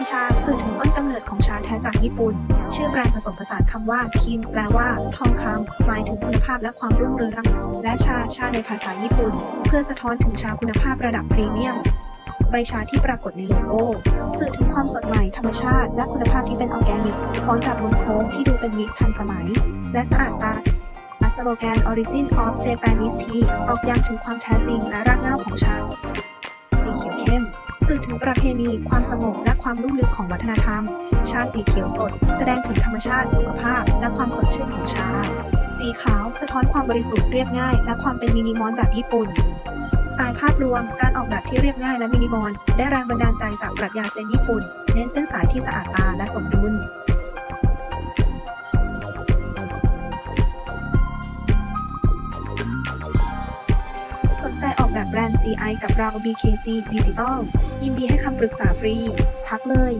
มชาสื่อถึงต้นกำเนิดของชาแท้จากญี่ปุ่น ชื่อแบรนด์ผสมผสานคำว่าคิมแปลว่า ทองคำหมายถึงคุณภาพและความรุ่งเรือง และชาชาในภาษาญี่ปุ่น เพื่อสะท้อนถึงชาคุณภาพระดับพรีเมียมใบชาที่ปรากฏในโลโก้สื่อถึงความสดใหม่ธรรมชาติ และคุณภาพที่เป็นออร์แกนิกพร้อมกับวงโค้งที่ดูเป็นมิตรทันสมัย และสะอาดตาสโลแกน Origin of Japanese Tea ออกย้ำถึงความแท้จริงและรากเหง้าของชา ประเพณี ความสงบและความรุ่งเรืองของวัฒนธรรม ชาสีเขียวสด แสดงถึงธรรมชาติ สุขภาพ และความสดชื่นของชา สีขาว สะท้อนความบริสุทธิ์เรียบง่าย และความเป็นมินิมอลแบบญี่ปุ่น สไตล์ภาพรวม การออกแบบที่เรียบง่ายและมินิมอลได้แรงบันดาลใจจากปรัชญาเซนญี่ปุ่น เน้นเส้นสายที่สะอาดตาและสมดุล สนใจออกแบบแบรนด์ CI กับเรา BKG Digital ยินดีให้คำปรึกษาฟรี ทักเลย